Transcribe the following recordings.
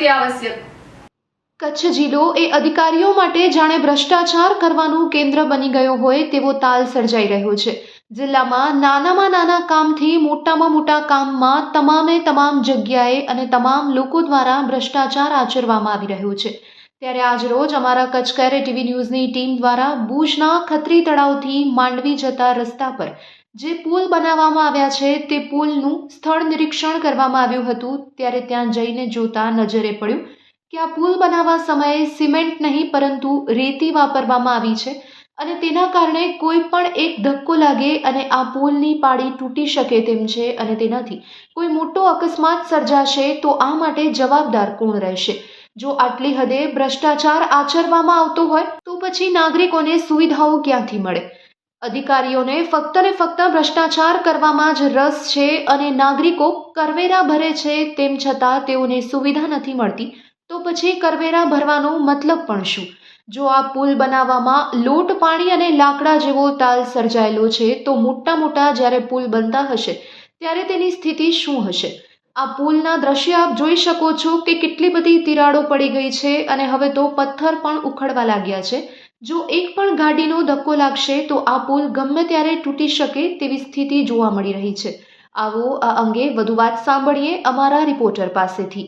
અત્યાવશ્યક કચ્છ જિલ્લો એ અધિકારીઓ માટે જાણે ભ્રષ્ટાચાર કરવાનું કેન્દ્ર બની ગયો હોય તેવો તાલ સર્જાઈ રહ્યો છે. જિલ્લામાં નાનામાં નાના કામથી મોટામાં મોટા કામમાં તમામે તમામ જગ્યાએ અને તમામ લોકો દ્વારા ભ્રષ્ટાચાર આચરવામાં આવી રહ્યો છે. ત્યારે આજરોજ અમારા કચ્છ કેરે ટીવી ન્યૂઝની ટીમ દ્વારા ભુજના ખત્રી તળાવથી માંડવી જતા રસ્તા પર જે પુલ બનાવવામાં આવ્યા છે, તે પુલનું સ્થળ નિરીક્ષણ કરવામાં આવ્યું હતું. ત્યારે ત્યાં જઈને જોતા નજરે પડ્યું કે આ પુલ બનાવવા સમયે સિમેન્ટ નહીં, પરંતુ રેતી વાપરવામાં આવી છે અને તેના કારણે કોઈ પણ એક ધક્કો લાગે અને આ પુલની પાળી તૂટી શકે તેમ છે અને તેનાથી કોઈ મોટો અકસ્માત સર્જાશે તો આ માટે જવાબદાર કોણ રહેશે? જો આટલી હદે ભ્રષ્ટાચાર આચરવામાં આવતો હોય, તો પછી નાગરિકોને સુવિધાઓ ક્યાંથી મળે? અધિકારીઓને ફક્ત ને ફક્ત ભ્રષ્ટાચાર કરવામાં જ રસ છે અને નાગરિકો કરવેરા ભરે છે તેમ છતાં તેઓને સુવિધા નથી મળતી, તો પછી કરવેરા ભરવાનો મતલબ પણ શું? જો આ પુલ બનાવવામાં લોટ, પાણી અને લાકડા જેવો તાલ સર્જાયેલો છે, તો મોટા મોટા જ્યારે પુલ બનતા હશે, ત્યારે તેની સ્થિતિ શું હશે? આ પુલના દ્રશ્ય આપ જોઈ શકો છો કે કેટલી બધી તિરાડો પડી ગઈ છે અને હવે તો પથ્થર પણ ઉખડવા લાગ્યા છે. જો એક પણ ગાડીનો ધક્કો લાગશે તો આ પુલ ગમે ત્યારે તૂટી શકે તેવી સ્થિતિ જોવા મળી રહી છે. આવો આ અંગે વધુ વાત સાંભળીએ અમારા રિપોર્ટર પાસેથી.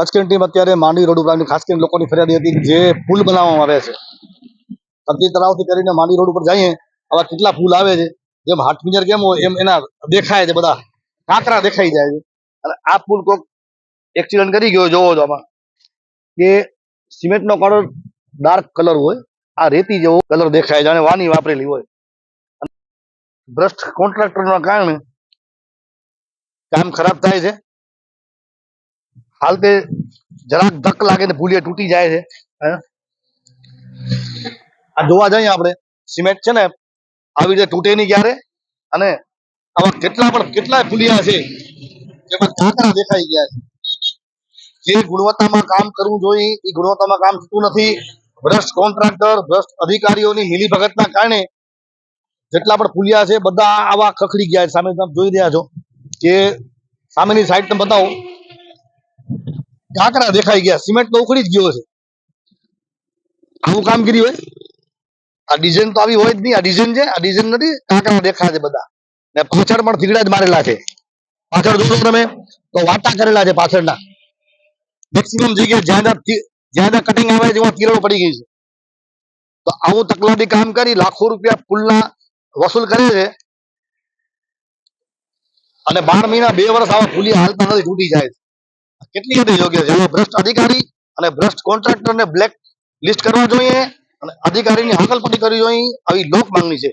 કચ્છની ટીમ અત્યારે માંડવી રોડ ઉપર ખાસ કરીને લોકોની ફરિયાદ હતી જે પુલ બનાવવામાં આવે છે. કદની તળાવથી કરીને માંડવી રોડ ઉપર જઈએ, આવા કેટલા પુલ આવે છે? જેમ હાટપિંજર કેમ હોય, એમ એના દેખાય છે બધા. કાંકરા દેખાઈ જાય છે. અને આ પુલ કોઈક એક્સિડન્ટ કરી ગયો જોવો તો આમાં. કે સિમેન્ટનો કલર ડાર્ક કલર હોય, આ રેતી જેવો કલર દેખાય જાણે વાની વાપરેલી હોય. અને ભ્રષ્ટ કોન્ટ્રાક્ટરના કારણે કામ ખરાબ થાય છે. હાલ તે જરાક ધક લાગે ને ભૂલીએ, તૂટી જાય છે. આ જોવા જઈએ આપણે. સિમેન્ટ છે ને, આવી રીતે તૂટે નહીં ક્યારે. અને આવા કેટલા પણ કેટલા પુલિયા છે. જેમાં કાંકરા દેખાઈ ગયા છે. જે ગુણવત્તામાં કામ કરવું જોઈએ, એ ગુણવત્તામાં કામ થતું નથી. ભ્રષ્ટ કોન્ટ્રાક્ટર, ભ્રષ્ટ અધિકારીઓની મિલીભગતના કારણે જેટલા પણ ફૂલિયા છે, બધા આવા ખખડી ગયા છે. સામે તમે જોઈ રહ્યા છો. કે સામેની સાઈડ તમે બતાવો. કાંકરા દેખાઈ ગયા. સિમેન્ટ તો ઉખડી જ ગયો છે. આવું કામગીરી હોય? આ ડિઝાઇન તો આવી હોય જ નહીં. આ ડિઝાઇન છે. આ ડિઝાઇન નથી. કાંકરા દેખાય છે બધા. ને પાછળ પણ થીગડા જ મારેલા છે. પાછળ જોશો તમે, તો વાટા કરેલા છે પાછળના. મેક્સિમમ જગ્યાએ જ્યાં જ્યાં કટિંગ આવે છે, એમાં તિરાડો પડી ગઈ છે. તો આવું તકલાદી કામ કરી, લાખો રૂપિયા પુલના વસૂલ કરે છે. અને બાર મહિના બે વર્ષ આવા પુલિયા હાલતા નથી, તૂટી જાય છે. કેટલી હદે યોગ્ય છે? ભ્રષ્ટ અધિકારી અને ભ્રષ્ટ કોન્ટ્રાક્ટરને બ્લેક લિસ્ટ કરવા જોઈએ અને અધિકારીની હકલપટ્ટી કરવી જોઈએ. આવી લોક માંગણી છે.